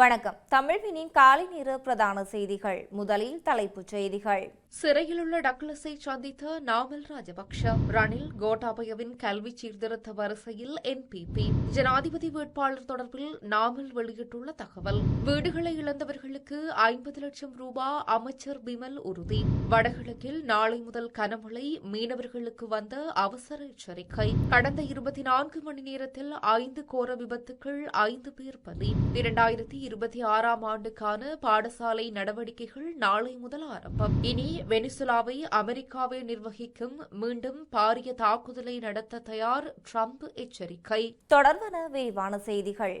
வணக்கம். தமிழ்வினின் காலை நேர பிரதான செய்திகள். முதலில் தலைப்புச் செய்திகள். சிறையில் உள்ள டக்ளஸை சந்தித்த நாமல் ராஜபக்ஷ ரணில் கோட்டாபயவின் கல்வி சீர்திருத்த வரிசையில் என்பிபி ஜனாதிபதி வேட்பாளர் தொடர்பில் நாமல் வெளியிட்டுள்ள தகவல் வீடுகளை இழந்தவர்களுக்கு ஐம்பது லட்சம் ரூபாய் அமைச்சர் பிமல் உறுதி. வடகிழக்கில் நாளை முதல் கனமழை மீனவர்களுக்கு வந்த அவசர எச்சரிக்கை. கடந்த இருபத்தி நான்கு மணி நேரத்தில் ஐந்து கோர விபத்துக்கள் ஐந்து பேர் பலி. இரண்டாயிரத்தி இருபத்தி ஆறாம் ஆண்டுக்கான பாடசாலை நடவடிக்கைகள் நாளை முதல் ஆரம்பம். இனி வெனிசுலாவை அமெரிக்காவை நிர்வகிக்கும் மீண்டும் பாரிய தாக்குதலை நடத்த தயார் ட்ரம்ப் எச்சரிக்கை. தொடர்பான விரிவான செய்திகள்.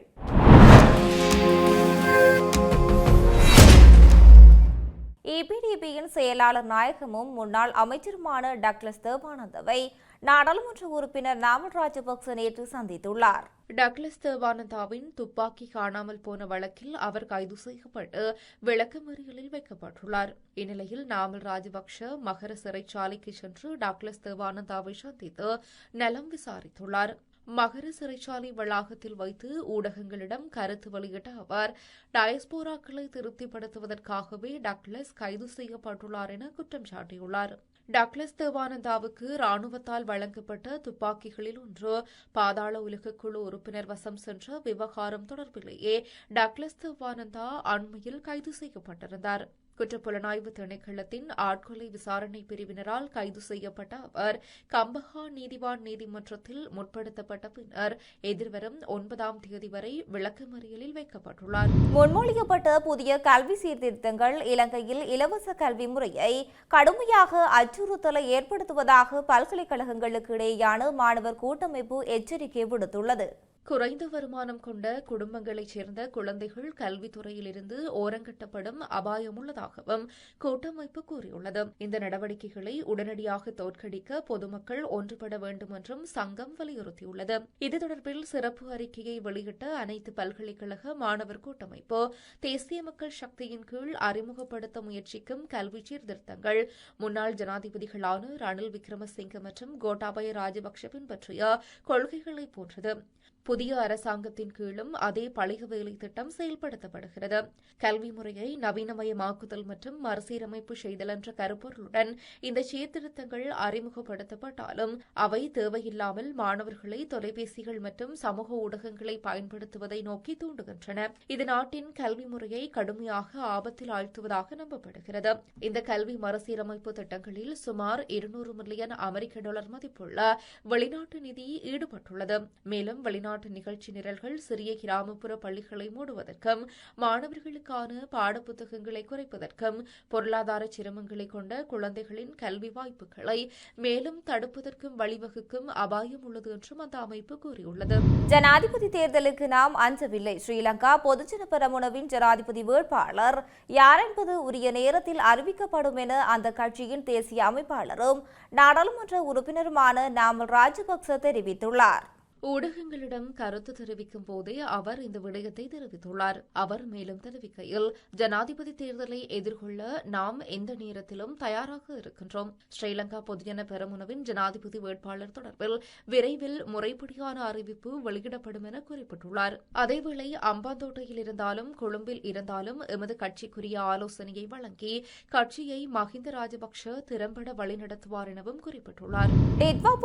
இபிடிபியின் செயலாளர் நாயகமும் முன்னாள் அமைச்சருமான டக்ளஸ் தேவானந்தவை நாடாளுமன்ற உறுப்பினர் நாமல் ராஜபக்ச நேற்று சந்தித்துள்ளார். டக்ளஸ் தேவானந்தாவின் துப்பாக்கி காணாமல் போன வழக்கில் அவர் கைது செய்யப்பட்டு விளக்கமறியலில் வைக்கப்பட்டுள்ளார். இந்நிலையில் நாமல் ராஜபக்ஷ மகர சிறைச்சாலைக்கு சென்று டக்ளஸ் தேவானந்தாவை சந்தித்து நலம் விசாரித்துள்ளார். மகர சிறைச்சாலை வளாகத்தில் வைத்து ஊடகங்களிடம் கருத்து வெளியிட்ட அவர் டயஸ்போராக்களை திருப்திப்படுத்துவதற்காகவே டக்ளஸ் கைது செய்யப்பட்டுள்ளார் என குற்றம் சாட்டியுள்ளார். டக்ளஸ் தேவானந்தாவுக்கு ராணுவத்தால் வழங்கப்பட்ட துப்பாக்கிகளில் ஒன்று பாதாள உலக குழு உறுப்பினர் வசம் சென்ற விவகாரம் தொடர்பிலேயே டக்ளஸ் தேவானந்தா அண்மையில் கைது செய்யப்பட்டிருந்தார். குற்றப்புலனாய்வு திணைக்களத்தின் ஆட்கொலை விசாரணை பிரிவினரால் கைது செய்யப்பட்ட அவர் கம்பஹா நீதிவான் நீதிமன்றத்தில் முற்படுத்தப்பட்ட பின்னர் எதிர்வரும் ஒன்பதாம் தேதி வரை விளக்கமறியலில் வைக்கப்பட்டுள்ளார். முன்மொழியப்பட்ட புதிய கல்வி சீர்திருத்தங்கள் இலங்கையில் இலவச கல்வி முறையை கடுமையாக அச்சுறுத்தலை ஏற்படுத்துவதாக பல்கலைக்கழகங்களுக்கு இடையேயான மாணவர் கூட்டமைப்பு எச்சரிக்கை விடுத்துள்ளது. குறைந்த வருமானம் கொண்ட குடும்பங்களைச் சேர்ந்த குழந்தைகள் கல்வித்துறையிலிருந்து ஓரங்கட்டப்படும் அபாயம் உள்ளதாகவும் கூட்டமைப்பு கூறியுள்ளது. இந்த நடவடிக்கைகளை உடனடியாக தோற்கடிக்க பொதுமக்கள் ஒன்றுபட வேண்டும் என்றும் சங்கம் வலியுறுத்தியுள்ளது. இது தொடர்பில் சிறப்பு அறிக்கையை வெளியிட்ட அனைத்து பல்கலைக்கழக மாணவர் கூட்டமைப்பு தேசிய மக்கள் சக்தியின் கீழ் அறிமுகப்படுத்த முயற்சிக்கும் கல்வி சீர்திருத்தங்கள் முன்னாள் ஜனாதிபதிகளான ரணில் விக்ரமசிங்க மற்றும் கோட்டாபய ராஜபக்ஷ பின்பற்றிய கொள்கைகளை போன்றது. புதிய அரசாங்கத்தின் கீழும் அதே பழைய வேலை திட்டம் செயல்படுத்தப்படுகிறது. கல்வி முறையை நவீனமயமாக்குதல் மற்றும் மறுசீரமைப்பு செய்தல் என்ற கருப்பொருளுடன் இந்த சீர்திருத்தங்கள் அறிமுகப்படுத்தப்பட்டாலும் அவை தேவையில்லாமல் மாணவர்களை தொலைபேசிகள் மற்றும் சமூக ஊடகங்களை பயன்படுத்துவதை நோக்கி தூண்டுகின்றன. இது நாட்டின் கல்வி முறையை கடுமையாக ஆபத்தில் ஆழ்த்துவதாக நம்பப்படுகிறது. இந்த கல்வி மறுசீரமைப்பு திட்டங்களில் சுமார் இருநூறு மில்லியன் அமெரிக்க டாலர் மதிப்புள்ள வெளிநாட்டு நிதி ஈடுபட்டுள்ளது. மேலும் வெளிநாட்டு நிகழ்ச்சி நிரல்கள் சிறிய கிராமப்புற பள்ளிகளை மூடுவதற்கும் மாணவர்களுக்கான பாடப்புத்தகங்களை குறைப்பதற்கும் பொருளாதார சிரமங்களை கொண்ட குழந்தைகளின் கல்வி வாய்ப்புகளை மேலும் தடுப்பதற்கும் வழிவகுக்கும் அபாயம் உள்ளது என்றும் அந்த அமைப்பு கூறியுள்ளது. ஜனாதிபதி தேர்தலுக்கு நாம் அஞ்சவில்லை. ஸ்ரீலங்கா பொதுஜன பெரமுனவின் ஜனாதிபதி வேட்பாளர். யார் என்பது உரிய நேரத்தில் அறிவிக்கப்படும் என அந்த கட்சியின் தேசிய அமைப்பாளரும் நாடாளுமன்ற உறுப்பினருமான நாமல் ராஜபக்ச தெரிவித்துள்ளார். ஊடகங்களிடம் கருத்து தெரிவிக்கும் போதே அவர் இந்த விடயத்தை தெரிவித்துள்ளார். அவர் மேலும் தெரிவிக்கையில் ஜனாதிபதி தேர்தலை எதிர்கொள்ள நாம் எந்த நேரத்திலும் தயாராக இருக்கின்றோம். ஸ்ரீலங்கா பொதுஜன பெருமுனவின் ஜனாதிபதி வேட்பாளர் தொடர்பில் விரைவில் முறைப்படியான அறிவிப்பு வெளியிடப்படும் என குறிப்பிட்டுள்ளார். அதேவேளை அம்பாந்தோட்டையில் இருந்தாலும் கொழும்பில் இருந்தாலும் எமது கட்சிக்குரிய ஆலோசனையை வழங்கி கட்சியை மஹிந்த ராஜபக்ஷ திறம்பட வழிநடத்துவார் எனவும் குறிப்பிட்டுள்ளார்.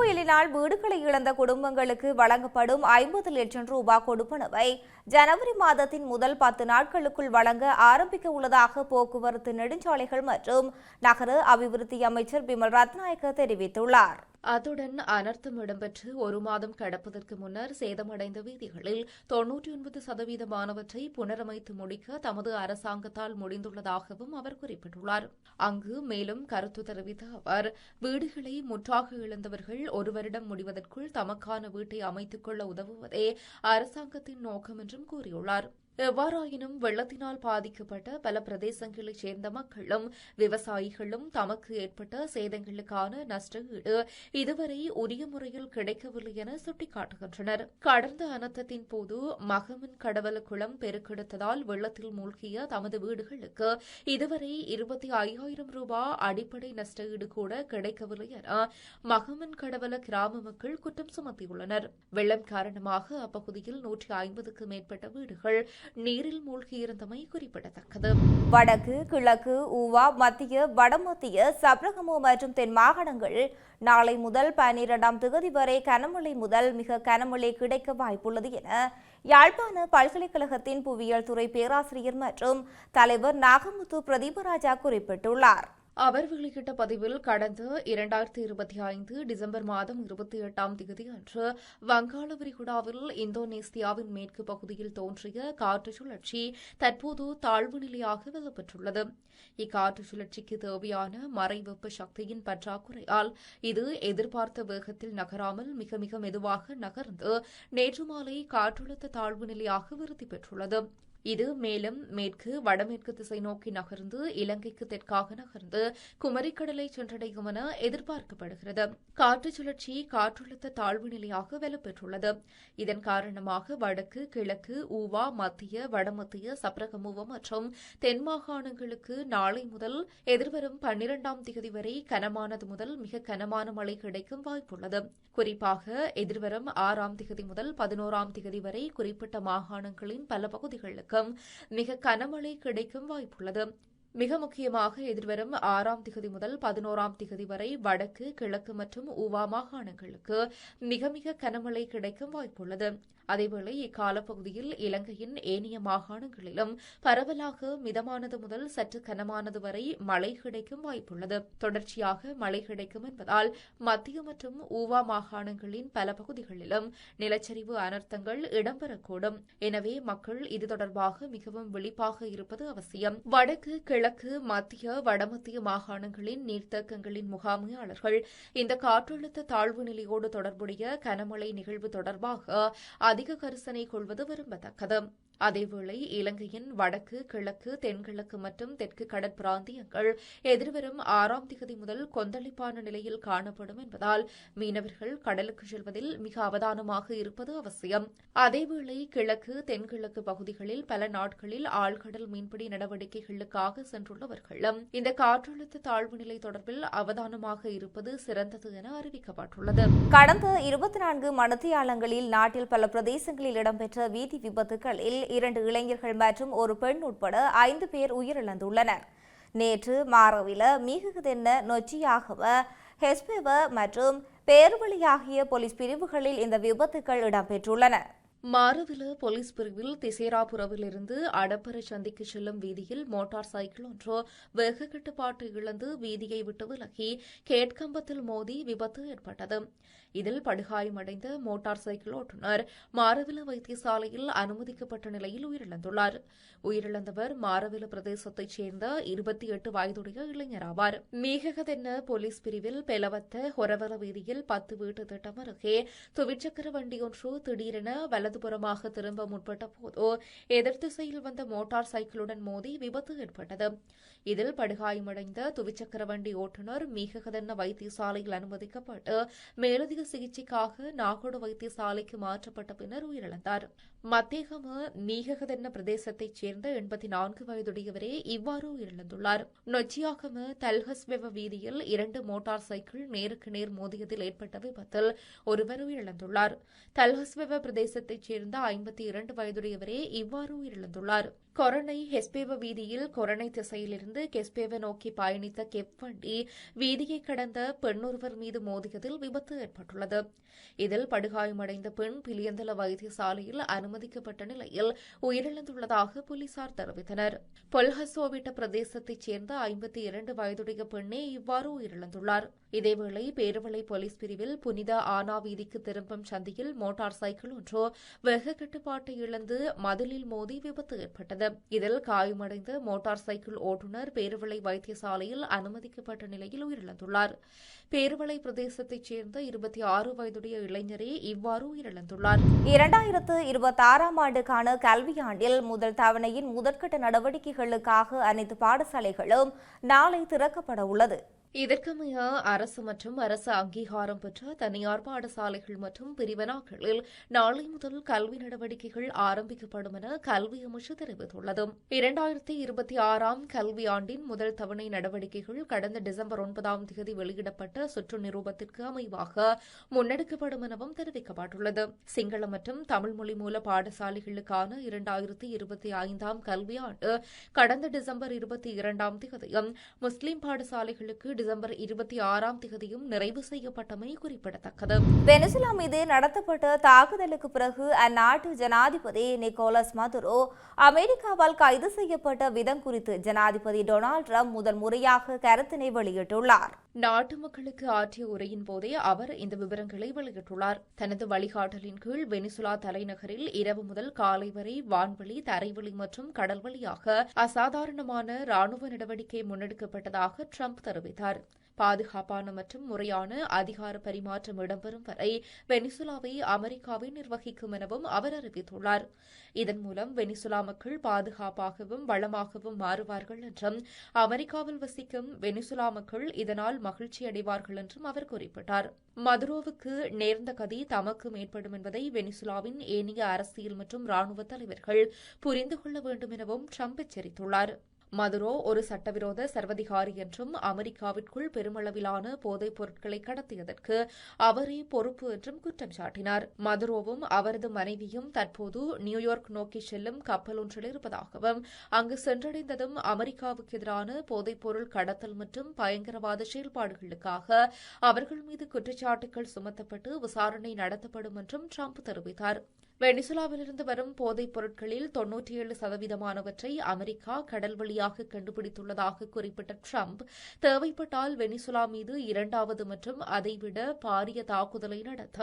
புயலினால் வீடுகளை இழந்த குடும்பங்களுக்கு வழங்கப்படும் ஐம்பது லட்சம் ரூபாய் கொடுப்பனவை. ஜனவரி மாதத்தின் முதல் பத்து நாட்களுக்குள் வழங்க ஆரம்பிக்க உள்ளதாக போக்குவரத்து நெடுஞ்சாலைகள் மற்றும் நகர அபிவிருத்தி அமைச்சர் பிமல் ரத்நாயக்க தெரிவித்துள்ளார். அத்துடன் அனர்த்தம் இடம்பெற்று ஒரு மாதம் கடப்பதற்கு முன்னர் சேதமடைந்த வீதிகளில் தொன்னூற்றி ஒன்பது சதவீதமானவற்றை புனரமைத்து முடிக்க தமது அரசாங்கத்தால் முடிந்துள்ளதாகவும் அவர் குறிப்பிட்டுள்ளார். அங்கு மேலும் கருத்து தெரிவித்த அவர் வீடுகளை முற்றாக இழந்தவர்கள் ஒரு வருடம் முடிவதற்குள் தமக்கான வீட்டை அமைத்துக் கொள்ள உதவுவதே அரசாங்கத்தின் நோக்கம் என்றும் கூறியுள்ளார். எவ்வாறாயினும் வெள்ளத்தினால் பாதிக்கப்பட்ட பல பிரதேசங்களைச் சேர்ந்த மக்களும் விவசாயிகளும் தமக்கு ஏற்பட்ட சேதங்களுக்கான நஷ்டஈடு இதுவரை உரிய முறையில் கிடைக்கவில்லை என சுட்டிக்காட்டுகின்றனர். கடந்த அனர்த்தத்தின் போது மகமன் கடவல குளம் பெருக்கெடுத்ததால் வெள்ளத்தில் மூழ்கிய தமது வீடுகளுக்கு இதுவரை இருபத்தி ஐயாயிரம் ரூபாய் அடிப்படை நஷ்டஈடு கூட கிடைக்கவில்லை என மகமன் கடவல கிராம மக்கள் குற்றம் சுமத்தியுள்ளனர். வெள்ளம் காரணமாக அப்பகுதியில் நூற்றி ஐம்பதுக்கு மேற்பட்ட வீடுகள் நீரில் மூழ்கியிருந்தமை குறிப்பிடத்தக்கது. வடக்கு கிழக்கு ஊவா மத்திய வடமத்திய சப்ரகமு மற்றும் தென் மாகாணங்கள் நாளை முதல் பனிரெண்டாம் தேதி வரை கனமழை முதல் மிக கனமழை கிடைக்க வாய்ப்புள்ளது என யாழ்ப்பாண பல்கலைக்கழகத்தின் புவியியல் துறை பேராசிரியர் மற்றும் தலைவர் நாகமுத்து பிரதீபராஜா குறிப்பிட்டுள்ளார். அவர் வெளியிட்ட பதிவில் கடந்த இரண்டாயிரத்தி இருபத்தி ஐந்து டிசம்பர் மாதம் இருபத்தி எட்டாம் தேதி அன்று வங்காள விரிகுடாவில் இந்தோனேசியாவின் மேற்கு பகுதியில் தோன்றிய காற்று சுழற்சி தற்போது தாழ்வு நிலையாக வெல்லப்பட்டுள்ளது இக்காற்று சுழற்சிக்கு தேவையான மறைவெப்ப சக்தியின் பற்றாக்குறையால் இது எதிர்பார்த்த வேகத்தில் நகராமல் மிக மிக மெதுவாக நகர்ந்து நேற்று மாலை காற்றழுத்த தாழ்வு நிலையாக விருத்தி பெற்றுள்ளது. இது மேலும் மேற்கு வடமேற்கு திசை நோக்கி நகர்ந்து இலங்கைக்கு தெற்காக நகர்ந்து குமரிக்கடலை சென்றடையும் என எதிர்பார்க்கப்படுகிறது. காற்று சுழற்சி காற்றழுத்த தாழ்வு நிலையாக வலுப்பெற்றுள்ளது. இதன் காரணமாக வடக்கு கிழக்கு ஊவா மத்திய வடமத்திய சப்ரகமுவ மற்றும் தென் மாகாணங்களுக்கு நாளை முதல் எதிர்வரும் பன்னிரண்டாம் தேதி வரை கனமானது முதல் மிக கனமான மழை கிடைக்கும் வாய்ப்புள்ளது. குறிப்பாக எதிர்வரும் ஆறாம் திகதி முதல் பதினோராம் திகதி வரை குறிப்பிட்ட மாகாணங்களின் பல பகுதிகளுக்கும் மிக கனமழை கிடைக்கும் வாய்ப்புள்ளது. மிக முக்கியமாக எதிர்வரும் ஆறாம் திகதி முதல் பதினோராம் திகதி வரை வடக்கு கிழக்கு மற்றும் ஊவா மாகாணங்களுக்கு மிக மிக கனமழை கிடைக்கும் வாய்ப்புள்ளது. அதேவேளை இக்காலப்பகுதியில் இலங்கையின் ஏனைய மாகாணங்களிலும் பரவலாக மிதமானது முதல் சற்று கனமானது வரை மழை கிடைக்கும் வாய்ப்புள்ளது. தொடர்ச்சியாக மழை கிடைக்கும் என்பதால் மத்திய மற்றும் ஊவா மாகாணங்களின் பல பகுதிகளிலும் நிலச்சரிவு அனர்த்தங்கள் இடம்பெறக்கூடும். எனவே மக்கள் இது தொடர்பாக மிகவும் விழிப்பாக இருப்பது அவசியம். வடக்கு கிழக்கு மத்திய வடமத்திய மாகாணங்களின் நீர்த்தேக்கங்களின் முகாமையாளர்கள் இந்த காற்றழுத்த தாழ்வு நிலையோடு தொடர்புடைய கனமழை நிகழ்வு தொடர்பாக அதிக கரிசனை கொள்வது விரும்பத்தக்கது. அதேவேளை இலங்கையின் வடக்கு கிழக்கு தென்கிழக்கு மற்றும் தெற்கு கடற்பிராந்தியங்கள் எதிர்வரும் ஆறாம் திகதி முதல் கொந்தளிப்பான நிலையில் காணப்படும் என்பதால் மீனவர்கள் கடலுக்கு செல்வதில் மிக அவதானமாக இருப்பது அவசியம். அதேவேளை கிழக்கு தென்கிழக்கு பகுதிகளில் பல நாட்களில் ஆழ்கடல் மீன்பிடி நடவடிக்கைகளுக்காக சென்றுள்ளவர்களும் இந்த காற்றழுத்த தாழ்வு நிலை தொடர்பில் அவதானமாக இருப்பது சிறந்தது என அறிவிக்கப்பட்டுள்ளது. கடந்த இருபத்தி நான்கு மணத்தியாலங்களில் நாட்டில் பல பிரதேசங்களில் இடம்பெற்ற வீதி விபத்துகளில் இரண்டு இளைஞர்கள் மற்றும் ஒரு பெண் உட்பட ஐந்து பேர் உயிரிழந்துள்ளனர். நேற்று மாரவில மிகுதென்ன நொச்சியாகவ ஹெஸ்பெவ மற்றும் பேர்வழி போலீஸ் பிரிவுகளில் இந்த விபத்துகள் இடம்பெற்றுள்ளன. மாரவில போலீஸ் பிரிவில் திசேராபுரவிலிருந்து அடப்பர சந்திக்கு செல்லும் வீதியில் மோட்டார் சைக்கிள் ஒன்று வெகு கட்டுப்பாட்டு இழந்து வீதியை விட்டு விலகி கேட்கம்பத்தில் மோதி விபத்து ஏற்பட்டது. இதில் படுகாயமடைந்த மோட்டார் சைக்கிள் ஓட்டுநர் மாரவில வைத்தியசாலையில் அனுமதிக்கப்பட்ட நிலையில் உயிரிழந்துள்ளார். உயிரிழந்தவர் மாரவில பிரதேசத்தைச் சேர்ந்த இருபத்தி எட்டு வயதுடைய இளைஞர் ஆவார். மீககதென்ன போலீஸ் பிரிவில் பெலவத்த ஹொரவர வீதியில் பத்து வீட்டு திட்டம் அருகே துவிச்சக்கர வண்டி ஒன்று திடீரென வலதுபுறமாக திரும்ப முற்பட்ட போது எதிர்த்திசையில் வந்த மோட்டார் சைக்கிளுடன் மோதி விபத்து ஏற்பட்டது. இதில் படுகாயமடைந்த துவிச்சக்கர வண்டி ஓட்டுநர் மீககதென்ன வைத்தியசாலையில் அனுமதிக்கப்பட்டு மேலதிக சிகிச்சைக்காக நாகோடு வைத்தியசாலைக்கு மாற்றப்பட்ட பின்னர் உயிரிழந்தார். மத்தேகம நீககதென்ன பிரதேசத்தைச் சேர்ந்த எண்பத்தி நான்கு வயதுடையவரே இவ்வாறு உயிரிழந்துள்ளார். நொச்சியாகம தல்ஹஸ்வெவ வீதியில் இரண்டு மோட்டார் சைக்கிள் நேருக்கு நேர் மோதியதில் ஏற்பட்ட விபத்தில் ஒருவர் உயிரிழந்துள்ளார். தல்ஹஸ்வெவ பிரதேசத்தைச் சேர்ந்த ஐம்பத்தி இரண்டு வயதுடையவரே இவ்வாறு உயிரிழந்துள்ளார். கொரணை ஹெஸ்பேவ வீதியில் கொரணை திசையிலிருந்து கெஸ்பேவ நோக்கி பயணித்த கெப் வண்டி வீதியை கடந்த பெண்ணொருவர் மீது மோதியதில் விபத்து ஏற்பட்டுள்ளது. இதில் படுகாயமடைந்த பெண் பிலியந்தல வைத்தியசாலையில் அனுமதிக்கப்பட்ட நிலையில் உயிரிழந்துள்ளதாக போலீசார் தெரிவித்தனர். பொல்ஹசோவிட்ட பிரதேசத்தைச் சேர்ந்த ஐம்பத்தி இரண்டு வயதுடைய பெண்ணே இவ்வாறு உயிரிழந்துள்ளார். இதேவேளை பேருவளை போலீஸ் பிரிவில் புனித ஆனா வீதிக்கு திரும்பும் சந்தையில் மோட்டார் சைக்கிள் ஒன்று வெகு கட்டுப்பாட்டை இழந்து மதிலில் மோதி விபத்து ஏற்பட்டது. இதில் காயமடைந்த மோட்டார் சைக்கிள் ஓட்டுநர் பேருவளை வைத்தியசாலையில் அனுமதிக்கப்பட்ட நிலையில் உயிரிழந்துள்ளார். பேருவளை பிரதேசத்தைச் சேர்ந்த இருபத்தி ஆறு வயதுடைய இளைஞரே இவ்வாறு உயிரிழந்துள்ளார். இரண்டாயிரத்து இருபத்தாறாம் ஆண்டுக்கான கல்வியாண்டில் முதல் தவணையின் முதற்கட்ட நடவடிக்கைகளுக்காக அனைத்து பாடசாலைகளும் நாளை திறக்கப்பட உள்ளது. இதற்கமைய அரசு மற்றும் அரசு அங்கீகாரம் பெற்ற தனியார் பாடசாலைகள் மற்றும் பிரிவனாக்களில் நாளை முதல் கல்வி நடவடிக்கைகள் ஆரம்பிக்கப்படும் என கல்வி அமைச்சு தெரிவித்துள்ளது. இரண்டாயிரத்தி இருபத்தி ஆறாம் கல்வி ஆண்டின் முதல் தவணை நடவடிக்கைகள் கடந்த டிசம்பர் ஒன்பதாம் தேதி வெளியிடப்பட்ட சுற்று நிரூபத்திற்கு அமைவாக முன்னெடுக்கப்படும் எனவும் தெரிவிக்கப்பட்டுள்ளது. சிங்கள மற்றும் தமிழ் மொழி மூல பாடசாலைகளுக்கான இரண்டாயிரத்தி இருபத்தி ஐந்தாம் கல்வியாண்டு கடந்த டிசம்பர் இருபத்தி இரண்டாம் தேதியும் முஸ்லிம் பாடசாலைகளுக்கு டிசம்பர் இருபத்தி ஆறாம் தேதியும் நிறைவு செய்யப்பட்டமை குறிப்பிடத்தக்கது. வெனிசுலா மீது நடத்தப்பட்ட தாக்குதலுக்கு பிறகு அந்நாட்டு ஜனாதிபதி நிக்கோலஸ் மதுரோ அமெரிக்காவால் கைது செய்யப்பட்ட விதம் குறித்து ஜனாதிபதி டொனால்ட் ட்ரம்ப் முதல் முறையாக கருத்தினை வெளியிட்டுள்ளார். நாட்டு மக்களுக்கு ஆற்றிய உரையின் போதே அவர் இந்த விவரங்களை வெளியிட்டுள்ளார். தனது வழிகாட்டலின் கீழ் வெனிசுலா தலைநகரில் இரவு முதல் காலை வரை வான்வழி தரைவழி மற்றும் கடல் வழியாக அசாதாரணமான ராணுவ நடவடிக்கை முன்னெடுக்கப்பட்டதாக ட்ரம்ப் தெரிவித்தாா் பாதுகாப்பான மற்றும் முறையான அதிகார பரிமாற்றம் இடம்பெறும் வரை வெனிசுலாவை அமெரிக்காவை நிர்வகிக்கும் எனவும் அவர் அறிவித்துள்ளார். இதன் மூலம் வெனிசுலா மக்கள் பாதுகாப்பாகவும் வளமாகவும் மாறுவார்கள் என்றும் அமெரிக்காவில் வசிக்கும் வெனிசுலா மக்கள் இதனால் மகிழ்ச்சி அடைவார்கள் என்றும் அவர் குறிப்பிட்டார். மதுரோவுக்கு நேர்ந்த கதி தமக்கும் ஏற்படும் என்பதை வெனிசுலாவின் ஏனைய அரசியல் மற்றும் ராணுவ தலைவர்கள் புரிந்து கொள்ள வேண்டும் எனவும் ட்ரம்ப் எச்சரித்துள்ளார். மதுரோ ஒரு சட்டவிரோத சர்வதிகாரி என்றும் அமெரிக்காவிற்குள் பெருமளவிலான போதைப் பொருட்களை கடத்தியதற்கு அவரே பொறுப்பு என்றும் குற்றம் சாட்டினார். மதுரோவும் அவரது மனைவியும் தற்போது நியூயார்க் நோக்கி செல்லும் கப்பல் ஒன்றில் இருப்பதாகவும் அங்கு சென்றடைந்ததும் அமெரிக்காவுக்கு எதிரான போதைப்பொருள் கடத்தல் மற்றும் பயங்கரவாத செயல்பாடுகளுக்காக அவர்கள் மீது குற்றச்சாட்டுகள் சுமத்தப்பட்டு விசாரணை நடத்தப்படும் என்றும் ட்ரம்ப் தெரிவித்தார். வெனிசுலாவிலிருந்து வரும் போதைப் பொருட்களில் தொன்னூற்றி ஏழு சதவீதமானவற்றை அமெரிக்கா கடல் வழியாக கண்டுபிடித்துள்ளதாக குறிப்பிட்ட ட்ரம்ப் தேவைப்பட்டால் வெனிசுலா மீது இரண்டாவது மற்றும் அதைவிட பாரிய தாக்குதலை நடத்த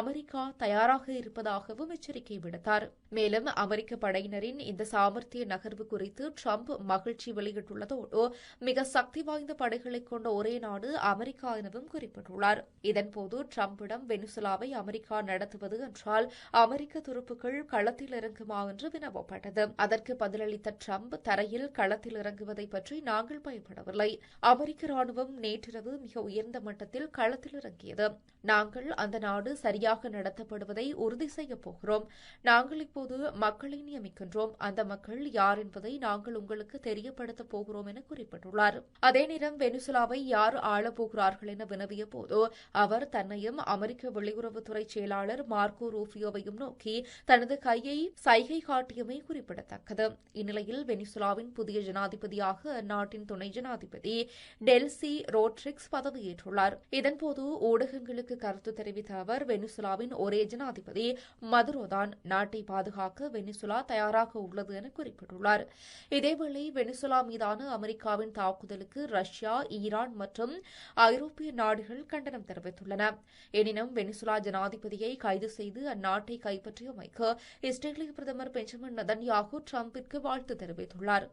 அமெரிக்கா தயாராக இருப்பதாகவும் எச்சரிக்கை விடுத்தார். மேலும் அமெரிக்க படையினரின் இந்த சாமர்த்திய நகர்வு குறித்து ட்ரம்ப் மகிழ்ச்சி வெளியிட்டுள்ளதோடு மிக சக்தி வாய்ந்த படைகளை கொண்ட ஒரே நாடு அமெரிக்கா எனவும் குறிப்பிட்டுள்ளார். இதன்போது ட்ரம்பிடம் வெனிசுலாவை அமெரிக்கா நடத்துவது என்றால் அமெரிக்க அமெரிக்க துருப்புகள் களத்தில் இறங்குமா என்று வினவப்பட்டது. அதற்கு பதிலளித்த ட்ரம்ப் தரையில் களத்தில் இறங்குவதை பற்றி நாங்கள் பயப்படவில்லை. அமெரிக்க ராணுவம் நேற்றிரவு மிக உயர்ந்த மட்டத்தில் களத்தில் இறங்கியது. நாங்கள் அந்த நாடு சரியாக நடத்தப்படுவதை உறுதி செய்யப் போகிறோம். நாங்கள் இப்போது மக்களை நியமிக்கின்றோம். அந்த மக்கள் யார் என்பதை நாங்கள் உங்களுக்கு தெரியப்படுத்தப் போகிறோம் என குறிப்பிட்டுள்ளார். அதே நேரம் வெனிசுலாவை யார் ஆளப்போகிறார்கள் என வினவிய போது அவர் தன்னையும் அமெரிக்க வெளியுறவுத்துறை செயலாளர் மார்க்கோ ரூபியோவையும் நோக்கி தனது கையை சைகை காட்டியமை குறிப்பிடத்தக்கது. இந்நிலையில் வெனிசுலாவின் புதிய ஜனாதிபதியாக அந்நாட்டின் துணை ஜனாதிபதி டெல்சி ரோட்ரிக்ஸ் பதவியேற்றுள்ளார். இதன்போது ஊடகங்களுக்கு கருத்து தெரிவித்த அவர் வெனிசுலாவின் ஒரே ஜனாதிபதி மதுரோதான் நாட்டை பாதுகாக்க வெனிசுலா தயாராக உள்ளது என குறிப்பிட்டுள்ளார். இதேவேளை வெனிசுலா மீதான அமெரிக்காவின் தாக்குதலுக்கு ரஷ்யா ஈரான் மற்றும் ஐரோப்பிய நாடுகள் கண்டனம் தெரிவித்துள்ளன. எனினும் வெனிசுலா ஜனாதிபதியை கைது செய்து அந்நாட்டை கைப்பற்றியமைக்கு இஸ்ரேலிய பிரதமர் பெஞ்சமின் நதன்யாகு டிரம்பிற்கு வாழ்த்து தெரிவித்துள்ளார்.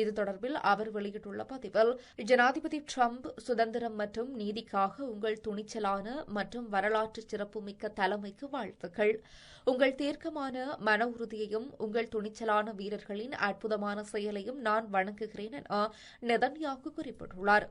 இது தொடர்பில் அவர் வெளியிட்டுள்ள பதிவில் ஜனாதிபதி டிரம்ப் சுதந்திரம் மற்றும் நீதிக்காக உங்கள் துணிச்சலான மற்றும் வரலாற்று சிறப்புமிக்க தலைமைக்கு வாழ்த்துக்கள். உங்கள் தீர்க்கமான மன உறுதியையும் உங்கள் துணிச்சலான வீரர்களின் அற்புதமான செயலையும் நான் வணங்குகிறேன் என நெதன்யாகு குறிப்பிட்டுள்ளார்.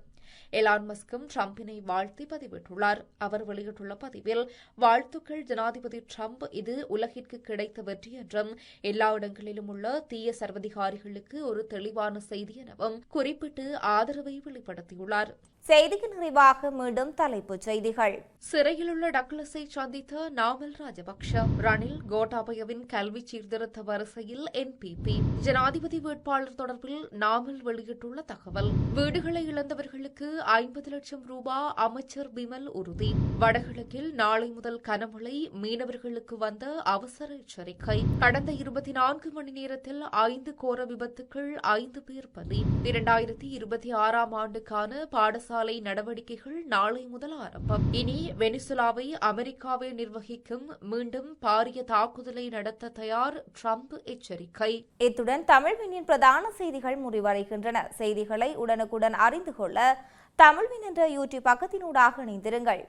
எலான் மஸ்கும் டிரம்பினை வாழ்த்தி பதிவிட்டுள்ளார். அவர் வெளியிட்டுள்ள பதிவில் வாழ்த்துக்கள் ஜனாதிபதி டிரம்ப். இது உலகிற்கு கிடைத்த வெற்றி என்றும் எல்லா இடங்களிலும் உள்ள தீய சர்வதிகாரிகளுக்கு ஒரு தெளிவான செய்தி எனவும் குறிப்பிட்டு ஆதரவை வெளிப்படுத்தியுள்ளார். செய்திக்கு நிறைவாக மீண்டும் தலைப்புச் செய்திகள். சிறையில் உள்ள டக்ளஸை சந்தித்த நாமல் ராஜபக்ஷ ரணில் கோட்டாபயவின் கல்வி சீர்திருத்த வரிசையில் என்பிபி ஜனாதிபதி வேட்பாளர் தொடர்பில் நாமல் வெளியிட்டுள்ள தகவல் வீடுகளை இழந்தவர்களுக்கு ஐம்பது லட்சம் ரூபாய் அமைச்சர் விமல் உறுதி. வடகிழக்கில் நாளை முதல் கனமழை மீனவர்களுக்கு வந்த அவசர எச்சரிக்கை. கடந்த இருபத்தி நான்கு மணி நேரத்தில் ஐந்து கோர விபத்துக்கள் ஐந்து பேர் பலி. இரண்டாயிரத்தி இருபத்தி ஆறாம் ஆண்டுக்கான பாடசாலை நடவடிக்கைகள் நாளை முதல் ஆரம்பம். இனி வெனிசுலாவை அமெரிக்காவை நிர்வகிக்கும் மீண்டும் பாரிய தாக்குதலை நடத்த தயார் ட்ரம்ப் எச்சரிக்கை. இத்துடன் தமிழ்வினின் பிரதான செய்திகள் முடிவடைகின்றன. செய்திகளை உடனுக்குடன் அறிந்து கொள்ள தமிழ்வின் என்ற யூடியூப் பக்கத்தினூடாக இணைந்திருங்கள்.